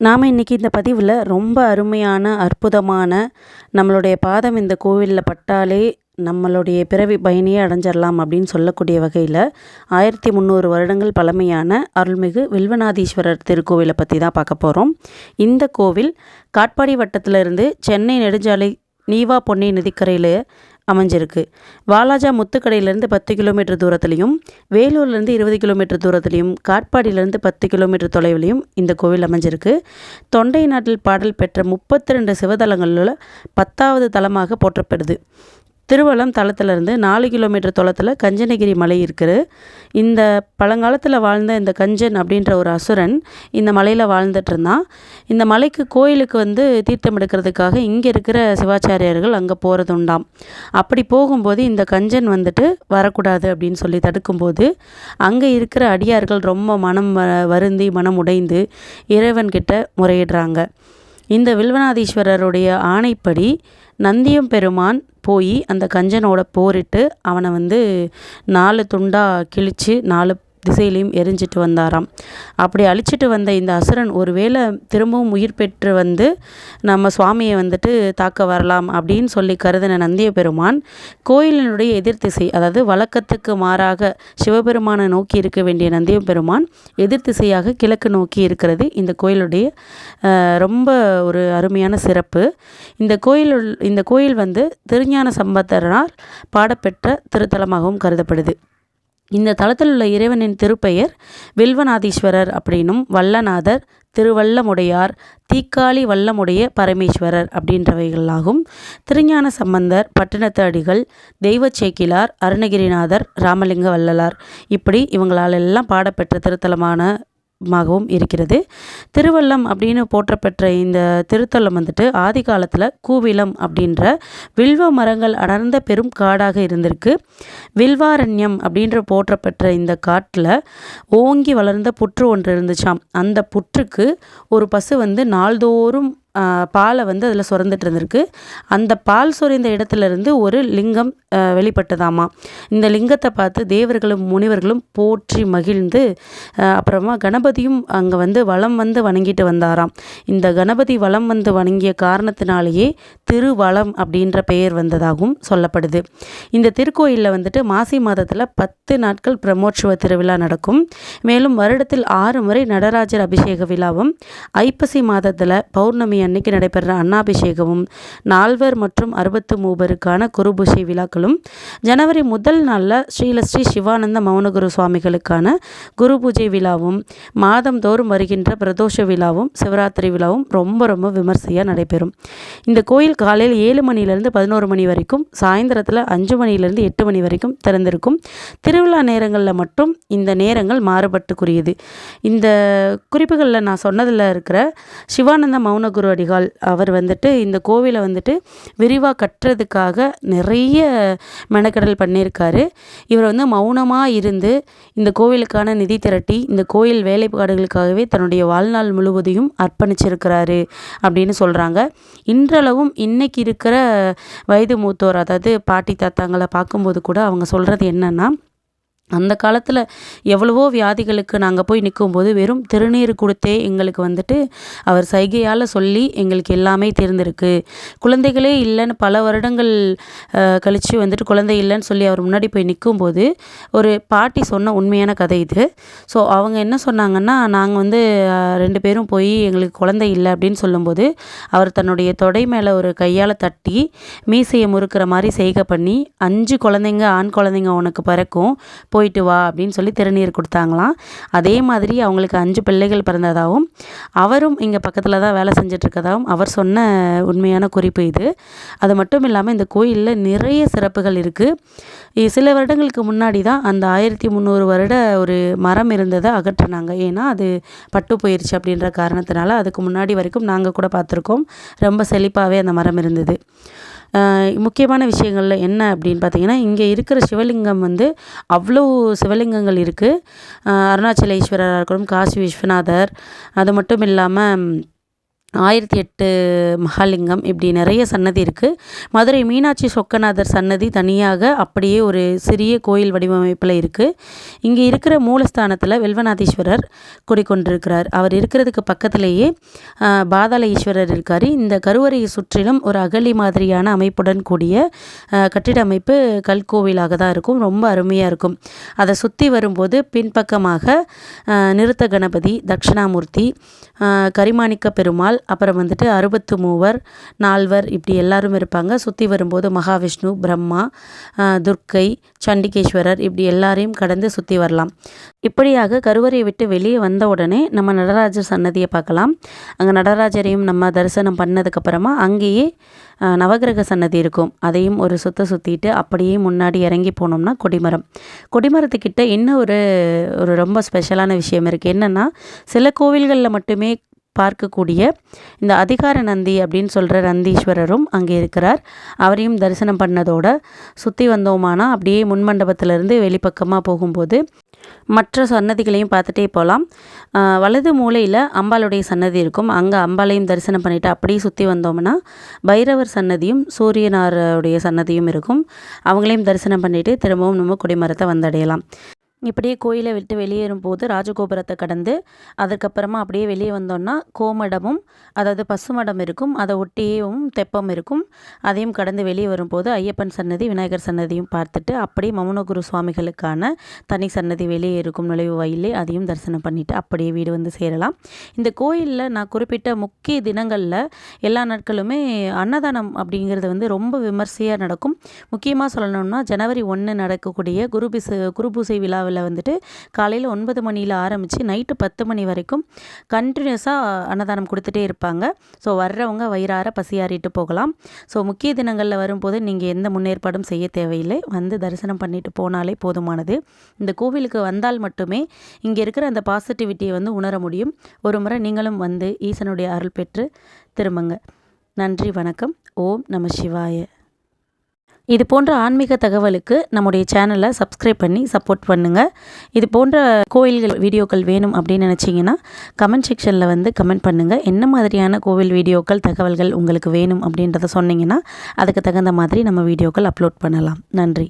நாம் இன்றைக்கி இந்த பதிவில் ரொம்ப அருமையான அற்புதமான நம்மளுடைய பாதம் இந்த கோவிலில் பட்டாலே நம்மளுடைய பிறவி பயணியை அடைஞ்சிடலாம் அப்படின்னு சொல்லக்கூடிய வகையில் ஆயிரத்தி முந்நூறு வருடங்கள் பழமையான அருள்மிகு வில்வநாதீஸ்வரர் திருக்கோவிலை பற்றி தான் பார்க்க போகிறோம் இந்த கோவில் காட்பாடி வட்டத்திலிருந்து சென்னை நெடுஞ்சாலை நீவா பொன்னி நதிக்கரையில் அமைஞ்சிருக்கு. வாலாஜா முத்துக்கடையிலேருந்து பத்து கிலோமீட்டர் தூரத்துலையும் வேலூர்லேருந்து இருபது கிலோமீட்டர் தூரத்துலையும் காட்பாடியிலேருந்து பத்து கிலோமீட்டர் தொலைவிலையும் இந்த கோவில் அமைஞ்சிருக்கு. தொண்டை நாட்டில் பாடல் பெற்ற முப்பத்தி ரெண்டு சிவதலங்களில் பத்தாவது தலமாக போற்றப்படுது. திருவள்ளம் தளத்திலிருந்து நாலு கிலோமீட்டர் தொலத்தில் கஞ்சனகிரி மலை இருக்குது. இந்த பழங்காலத்தில் வாழ்ந்த இந்த கஞ்சன் அப்படின்ற ஒரு அசுரன் இந்த மலையில் வாழ்ந்துட்டு இருந்தான் இந்த மலைக்கு கோயிலுக்கு வந்து தீர்த்தம் எடுக்கிறதுக்காக இங்கே இருக்கிற சிவாச்சாரியர்கள் அங்கே போகிறது உண்டாம் அப்படி போகும்போது இந்த கஞ்சன் வந்துட்டு வரக்கூடாது அப்படின்னு சொல்லி தடுக்கும்போது அங்கே இருக்கிற அடியார்கள் ரொம்ப மனம் வருந்தி மனம் உடைந்து இறைவன்கிட்ட முறையிடுறாங்க. இந்த வில்வநாதீஸ்வரருடைய ஆணைப்படி நந்தியம் பெருமான் போய் அந்த கஞ்சனோட போரிட்டு அவனை வந்து நாலு துண்டாக கிழித்து நாலு திசையிலையும் எரிஞ்சிட்டு வந்தாராம். அப்படி அழிச்சிட்டு வந்த இந்த அசுரன் ஒருவேளை திரும்பவும் உயிர் பெற்று வந்து நம்ம சுவாமியை வந்துட்டு தாக்க வரலாம் அப்படின்னு சொல்லி கருதின நந்திய பெருமான் கோயிலினுடைய எதிர்த்திசை அதாவது வழக்கத்துக்கு மாறாக சிவபெருமானை நோக்கி இருக்க வேண்டிய நந்திய பெருமான் எதிர் திசையாக கிழக்கு நோக்கி இருக்கிறது. இந்த கோயிலுடைய ரொம்ப ஒரு அருமையான சிறப்பு. இந்த கோயில் இந்த கோயில் வந்து திருஞான சம்பத்தரனால் பாடப்பெற்ற திருத்தலமாகவும் கருதப்படுது. இந்த தளத்தில் உள்ள இறைவனின் திருப்பெயர் வில்வநாதீஸ்வரர் அப்படின்னும் வல்லநாதர் திருவல்லமுடையார் தீக்காளி வல்லமுடைய பரமேஸ்வரர் அப்படின்றவைகளாகும். திருஞான சம்பந்தர் பட்டினத்து அடிகள் தெய்வச்சேக்கிலார் அருணகிரிநாதர் ராமலிங்க வள்ளலார். இப்படி இவங்களால் எல்லாம் பாடப்பெற்ற திருத்தலமான மாகவும் இருக்கிறது. திருவள்ளம் அப்படின்னு போற்றப்பெற்ற இந்த திருத்தலம் வந்துட்டு ஆதி காலத்தில் கூவிலம் அப்படின்ற வில்வ மரங்கள் அடர்ந்த பெரும் காடாக இருந்திருக்கு. வில்வாரண்யம் அப்படின்ற போற்றப்பெற்ற இந்த காட்டில் ஓங்கி வளர்ந்த புற்று ஒன்று இருந்துச்சாம். அந்த புற்றுக்கு ஒரு பசு வந்து நாள்தோறும் பாலை வந்து அதில் சுரந்துட்டு இருந்திருக்கு. அந்த பால் சுரைந்த இடத்துலேருந்து ஒரு லிங்கம் வெளிப்பட்டதாமா. இந்த லிங்கத்தை பார்த்து தேவர்களும் முனிவர்களும் போற்றி மகிழ்ந்து அப்புறமா கணபதியும் அங்கே வந்து வளம் வந்து வணங்கிட்டு வந்தாராம். இந்த கணபதி வளம் வந்து வணங்கிய காரணத்தினாலேயே திருவளம் அப்படின்ற பெயர் வந்ததாகவும் சொல்லப்படுது. இந்த திருக்கோயிலில் வந்துட்டு மாசி மாதத்தில் பத்து நாட்கள் பிரம்மோற்சவ திருவிழா நடக்கும். மேலும் வருடத்தில் ஆறு முறை நடராஜர் அபிஷேக விழாவும் ஐப்பசி மாதத்தில் பௌர்ணமி அன்னைக்கு நடைபெற அன்னாபிஷேகமும் நால்வர் மற்றும் அறுபத்து மூவருக்கான குருபூஷை விழாக்களும் ஜனவரி முதல் நாளில் ஸ்ரீலஸ்ரீ சிவானந்த மௌனகுரு சுவாமிகளுக்கான குரு பூஜை விழாவும் மாதந்தோறும் வருகின்ற பிரதோஷ விழாவும் சிவராத்திரி விழாவும் ரொம்ப ரொம்ப விமர்சையாக நடைபெறும். இந்த கோயில் காலையில் ஏழு மணிலேருந்து பதினோரு மணி வரைக்கும் சாயந்தரத்தில் அஞ்சு மணிலேருந்து எட்டு மணி வரைக்கும் திறந்திருக்கும். திருவிழா நேரங்களில் மட்டும் இந்த நேரங்கள் மாறுபட்டுக்குரியது. இந்த குறிப்புகளில் நான் சொன்னதில் இருக்கிற சிவானந்த மௌனகுரு வடிகால் அவர் வந்துட்டு இந்த கோவிலை வந்துட்டு விரிவாக கட்டுறதுக்காக நிறைய மெனக்கடல் பண்ணியிருக்காரு. இவர் வந்து மௌனமாக இருந்து இந்த கோவிலுக்கான நிதி திரட்டி இந்த கோயில் வேலைப்பாடுகளுக்காகவே தன்னுடைய வாழ்நாள் முழுவதையும் அர்ப்பணிச்சிருக்கிறாரு அப்படின்னு சொல்கிறாங்க இன்றளவும் இன்னைக்கு இருக்கிற வயது மூத்தோர் அதாவது பாட்டி தாத்தாங்களை பார்க்கும்போது கூட அவங்க சொல்கிறது என்னென்னா அந்த காலத்தில் எவ்வளவோ வியாதிகளுக்கு நாங்கள் போய் நிற்கும்போது வெறும் திருநீர் கொடுத்தே எங்களுக்கு வந்துட்டு அவர் சைகையால் சொல்லி எங்களுக்கு எல்லாமே தெரிந்திருக்கு. குழந்தைகளே இல்லைன்னு பல வருடங்கள் கழித்து வந்துட்டு குழந்தை இல்லைன்னு சொல்லி அவர் முன்னாடி போய் நிற்கும்போது ஒரு பாட்டி சொன்ன உண்மையான கதை இது. ஸோ அவங்க என்ன சொன்னாங்கன்னா நாங்கள் வந்து ரெண்டு பேரும் போய் எங்களுக்கு குழந்தை இல்லை அப்படின்னு சொல்லும்போது அவர் தன்னுடைய தொடை மேலே ஒரு கையால் தட்டி மீசையை முறுக்கிற மாதிரி செய்கை பண்ணி அஞ்சு குழந்தைங்க ஆண் குழந்தைங்க உனக்கு பிறக்கும். போயிட்டு வா அப்படின்னு சொல்லி திருநீர் கொடுத்தாங்களாம். அதே மாதிரி அவங்களுக்கு அஞ்சு பிள்ளைகள் பிறந்ததாகவும் அவரும் இங்கே பக்கத்தில் தான் வேலை செஞ்சிட்ருக்கதாகவும் அவர் சொன்ன உண்மையான குறிப்பு இது. அது மட்டும் இல்லாமல் இந்த கோயிலில் நிறைய சிறப்புகள் இருக்குது சில வருடங்களுக்கு முன்னாடி தான் அந்த ஆயிரத்தி முந்நூறு வருட ஒரு மரம் இருந்ததை அகற்றினாங்க. ஏன்னா அது பட்டு போயிடுச்சு அப்படின்ற காரணத்தினால அதுக்கு முன்னாடி வரைக்கும் நாங்கள் கூட பார்த்துருக்கோம். ரொம்ப செழிப்பாகவே அந்த மரம் இருந்தது. முக்கியமான விஷயங்களில் என்ன அப்படின்னு பார்த்தீங்கன்னா இங்கே இருக்கிற சிவலிங்கம் வந்து அவ்வளோ சிவலிங்கங்கள் இருக்குது அருணாச்சலேஸ்வரராக இருக்கட்டும் காசி விஸ்வநாதர் அது மட்டும் இல்லாமல் ஆயிரத்தி எட்டு மகாலிங்கம். இப்படி நிறைய சன்னதி இருக்குது மதுரை மீனாட்சி சொக்கநாதர் சன்னதி தனியாக அப்படியே ஒரு சிறிய கோயில் வடிவமைப்பில் இருக்குது இங்கே இருக்கிற மூலஸ்தானத்தில் வெல்வநாதீஸ்வரர் குடிக்கொண்டிருக்கிறார் அவர் இருக்கிறதுக்கு பக்கத்திலேயே பாதாள ஈஸ்வரர் இருக்கார். இந்த கருவறையை சுற்றிலும் ஒரு அகலி மாதிரியான அமைப்புடன் கூடிய கட்டிட அமைப்பு கல்கோவிலாக தான் இருக்கும். ரொம்ப அருமையாக இருக்கும். அதை சுற்றி வரும்போது பின்பக்கமாக நிறுத்த கணபதி தட்சிணாமூர்த்தி கரிமாணிக்க பெருமாள் அப்புறம் வந்துட்டு அறுபத்து மூவர் நால்வர் இப்படி எல்லாரும் இருப்பாங்க. சுற்றி வரும்போது மகாவிஷ்ணு பிரம்மா துர்க்கை சண்டிகேஸ்வரர் இப்படி எல்லாரையும் கடந்து சுற்றி வரலாம். இப்படியாக கருவறையை விட்டு வெளியே வந்த உடனே நம்ம நடராஜர் சன்னதியை பார்க்கலாம். அங்கே நடராஜரையும் நம்ம தரிசனம் பண்ணதுக்கப்புறமா அங்கேயே நவகிரக நவக்கிரக சன்னதி இருக்கும். அதையும் ஒரு சுத்த சுற்றிட்டு அப்படியே முன்னாடி இறங்கி போனோம்னா கொடிமரம். கொடிமரத்துக்கிட்ட இன்னும் ஒரு ஒரு ரொம்ப ஸ்பெஷலான விஷயம் இருக்குது என்னென்னா சில கோவில்களில் மட்டுமே பார்க்கக்கூடிய இந்த அதிகார நந்தி அப்படின்னு சொல்கிற நந்தீஸ்வரரும் அங்கே இருக்கிறார். அவரையும் தரிசனம் பண்ணதோட சுற்றி வந்தோமானா அப்படியே முன்மண்டபத்திலேருந்து வெளிப்பக்கமாக போகும்போது மற்ற சன்னதிகளையும் பார்த்துட்டே போகலாம் வலது மூலையில் அம்பாளுடைய சன்னதி இருக்கும். அங்கே அம்பாளையும் தரிசனம் பண்ணிவிட்டு அப்படியே சுற்றி வந்தோம்னா பைரவர் சன்னதியும் சூரியனாருடைய சன்னதியும் இருக்கும். அவங்களையும் தரிசனம் பண்ணிவிட்டு திரும்பவும் நம்ம கொடிமரத்தை வந்தடையலாம். இப்படியே கோயிலை விட்டு வெளியேறும் போது ராஜகோபுரத்தை கடந்து அதுக்கப்புறமா அப்படியே வெளியே வந்தோம்னா கோமடமும் அதாவது பசுமடம் இருக்கும் அதை ஒட்டியும் தெப்பம் இருக்கும். அதையும் கடந்து வெளியே வரும்போது ஐயப்பன் சன்னதி விநாயகர் சன்னதியும் பார்த்துட்டு அப்படியே மௌனகுரு சுவாமிகளுக்கான தனி சன்னதி வெளியே இருக்கும் நுழைவு வயலே அதையும் தரிசனம் பண்ணிவிட்டு அப்படியே வீடு வந்து சேரலாம். இந்த கோயிலில் நான் குறிப்பிட்ட முக்கிய தினங்களில் எல்லா நாட்களுமே அன்னதானம் அப்படிங்கிறது வந்து ரொம்ப விமர்சையாக நடக்கும். முக்கியமாக சொல்லணும்னா ஜனவரி ஒன்று நடக்கக்கூடிய குருபிசு குருபூசை விழா இந்தியாவில் வந்துட்டு காலையில் ஒன்பது மணியில் ஆரம்பித்து நைட்டு பத்து மணி வரைக்கும் கண்டினியூஸாக அன்னதானம் கொடுத்துட்டே இருப்பாங்க. ஸோ வர்றவங்க வயிறார பசியாறிட்டு போகலாம். ஸோ முக்கிய தினங்களில் வரும்போது நீங்கள் எந்த முன்னேற்பாடும் செய்ய தேவையில்லை. வந்து தரிசனம் பண்ணிட்டு போனாலே போதுமானது. இந்த கோவிலுக்கு வந்தால் மட்டுமே இங்கே இருக்கிற அந்த பாசிட்டிவிட்டியை வந்து உணர முடியும். ஒரு முறை நீங்களும் வந்து ஈசனுடைய அருள் பெற்று திரும்புங்க. நன்றி வணக்கம். ஓம் நம சிவாய. இது போன்ற ஆன்மீக தகவலுக்கு நம்முடைய சேனலை சப்ஸ்கிரைப் பண்ணி சப்போர்ட் பண்ணுங்கள் இது போன்ற கோயில்கள் வீடியோக்கள் வேணும் அப்படின்னு நினச்சிங்கன்னா கமெண்ட் செக்ஷனில் வந்து கமெண்ட் பண்ணுங்கள் என்ன மாதிரியான கோவில் வீடியோக்கள் தகவல்கள் உங்களுக்கு வேணும் அப்படின்றத சொன்னீங்கன்னா அதுக்கு தகுந்த மாதிரி நம்ம வீடியோக்கள் அப்லோட் பண்ணலாம். நன்றி.